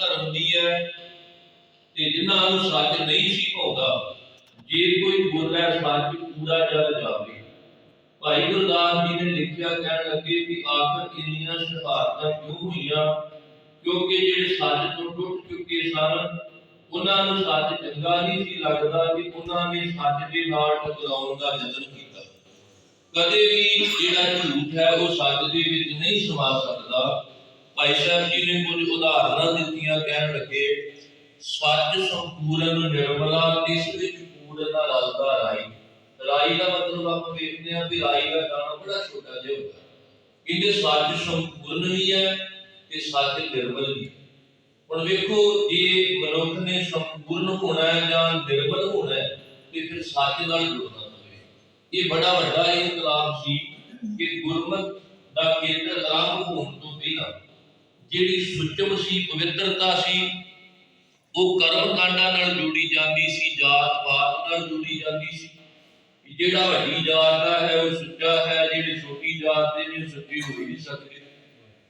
ਧਰਮ ਦੀ ਹੈ ਤੇ ਜਿਨ੍ਹਾਂ ਨੂੰ ਸੱਚ ਨਹੀਂ ਸੀ ਭਾਉਂਦਾ, ਜੇ ਕੋਈ ਬੋਲੇ ਸੱਚ ਪੂਰਾ ਜਲ ਜਾਵੇ। ਭਾਈ ਗੁਰਦਾਸ ਜੀ ਨੇ ਲਿਖਿਆ, ਕਹਿਣ ਲੱਗੇ ਕਿ ਆਖਰ ਇੰਨੀਆਂ ਸ਼ਹਾਦਤਾਂ ਕਿਉਂ ਹੋਈਆਂ? ਕਿਉਂਕਿ ਜਿਹੜੇ ਸੱਚ ਤੋਂ ਟੁੱਟ ਚੁੱਕੇ ਸਨ, ਉਹਨਾਂ ਨੂੰ ਸੱਚ ਚੰਗਾ ਨਹੀਂ ਸੀ ਲੱਗਦਾ ਕਿ ਉਹਨਾਂ ਨੇ ਸੱਚ ਦੇ ਨਾਲ ਟਕਰਾਉਣ ਦਾ ਯਤਨ ਕੀਤਾ। ਕਦੇ ਵੀ ਜਿਹੜਾ ਝੂਠ ਹੈ, ਉਹ ਸੱਚ ਦੇ ਵਿੱਚ ਨਹੀਂ ਸਮਾ ਸਕਦਾ। ਭਾਈ ਜੀ ਨੇ ਕੁਝ ਉਦਾਹਰਨਾਂ ਦਿੱਤੀਆਂ, ਕਹਿਣ ਲੱਗੇ, ਸੱਚ ਸੰਪੂਰਨ ਨਿਰਮਲਾ ਇਸ ਵਿੱਚ ਪੂਰਨ ਰਲਦਾ ਰਾਈ। ਰਾਈ ਦਾ ਮਤਲਬ ਆਪਾਂ ਵੇਖਦੇ ਹਾਂ ਵੀ ਰਾਈ ਦਾ ਦਾਣਾ ਬੜਾ ਛੋਟਾ ਜਿਹਾ ਹੁੰਦਾ ਕਹਿੰਦੇ ਸੱਚ ਸੰਪੂਰਨ ਵੀ ਹੈ, ਤੇ ਸੱਚ ਨਿਰਮਲ ਵੀ ਹੁਣ ਵੇਖੋ, ਜੇ ਮਨੁੱਖ ਨੇ ਸੰਪੂਰਨ ਹੋਣਾ ਹੈ ਜਾਂ ਨਿਰਮਲ ਹੋਣਾ ਹੈ, ਤੇ ਫਿਰ ਸੱਚ ਨਾਲ ਜੁੜਨਾ ਪਵੇ ਇਹ ਬੜਾ ਵੱਡਾ ਇਨਕਲਾਬ ਸੀ ਕਿ ਗੁਰਮਤ ਦਾ ਕੇਂਦਰ ਆਰੰਭ ਹੋਣ ਤੋਂ ਪਹਿਲਾਂ ਜਿਹੜੀ ਸੁਚਮ ਸੀ, ਪਵਿੱਤਰਤਾ ਸੀ, ਉਹ ਕਰਮ ਕਾਂਡਾਂ ਨਾਲ ਜੁੜੀ ਜਾਂਦੀ ਸੀ, ਜਾਤ ਪਾਤ ਨਾਲ ਜੁੜੀ ਜਾਂਦੀ ਸੀ। ਜਿਹੜਾ ਵੱਡੀ ਜਾਤ ਦਾ ਹੈ, ਉਹ ਸੁੱਚਾ ਹੈ, ਜਿਹੜੇ ਛੋਟੀ ਜਾਤ ਦੇ ਨੇ ਸੁੱਚੇ ਹੋ ਨਹੀਂ ਸਕਦੇ।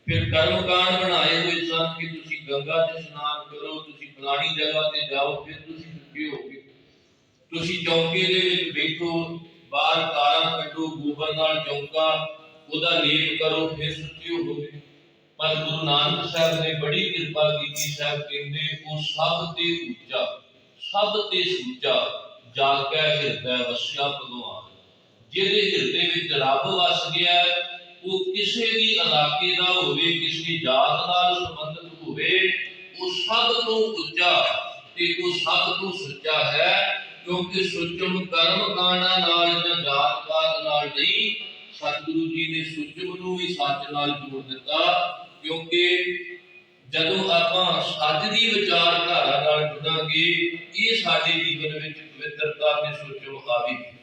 ਫਿਰ ਕਰਮ ਕਾਂਡ ਬਣਾਏ ਹੋਏ ਸਨ ਕਿ ਤੁਸੀਂ ਗੰਗਾ 'ਚ ਇਸ਼ਨਾਨ ਕਰੋ, ਤੁਸੀਂ ਫਲਾਣੀ ਜਗ੍ਹਾ ਤੇ ਜਾਓ, ਫਿਰ ਤੁਸੀਂ ਸੁੱਚੇ ਹੋਗੇ ਤੁਸੀਂ ਚੌਂਕੇ ਦੇ ਵਿੱਚ ਬੈਠੋ, ਬਾਹਰ ਕਾਰਾਂ ਕੱਢੋ, ਗੋਬਰ ਨਾਲ ਚੌਂਕਾ, ਉਹਦਾ ਲੇਪ ਕਰੋ, ਫਿਰ ਸੁੱਚੇ ਹੋਗੇ ਪਰ ਗੁਰੂ ਨਾਨਕ ਸਾਹਿਬ ਨੇ ਬੜੀ ਕਿਰਪਾ ਕੀਤੀ ਸਾਹਿਬ ਕਹਿੰਦੇ ਉਹ ਸਭ ਤੇ ਉੱਚਾ ਸਭ ਤੇ ਸੁੱਚਾ ਜਾ ਕੇ ਹਿਰਦੈ ਵਸਿਆ ਭਗਵਾਨ। ਜਿਹਦੇ ਹਿਰਦੇ ਵਿੱਚ ਰੱਬ ਵਸ ਗਿਆ ਹੈ, ਉਹ ਕਿਸੇ ਵੀ ਇਲਾਕੇ ਦਾ ਹੋਵੇ ਕਿਸੇ ਜਾਤ ਨਾਲ ਸੰਬੰਧਿਤ ਹੋਵੇ ਉਹ ਸਭ ਤੋਂ ਉੱਚਾ ਤੇ ਉਹ ਸਭ ਤੋਂ ਸੱਚਾ ਹੈ ਕਿਉਂਕਿ ਸੁਚਮ ਕਰਮ ਕਾਂਡਾ ਨਾਲ ਜਾਂ ਜਾਤ ਪਾਤ ਨਾਲ ਨਹੀਂ ਸਤਿਗੁਰੂ ਜੀ ਨੇ ਸੁਚਮ ਨੂੰ ਵੀ ਸੱਚ ਨਾਲ ਜੋੜ ਦਿੱਤਾ। ਕਿਉਂਕਿ ਜਦੋਂ ਆਪਾਂ ਸੱਚ ਦੀ ਵਿਚਾਰਧਾਰਾ ਨਾਲ ਜੁੜਾਂਗੇ, ਇਹ ਸਾਡੇ ਜੀਵਨ ਵਿੱਚ ਪਵਿੱਤਰਤਾ ਤੇ ਸੋਚੋ ਆਵੇਗੀ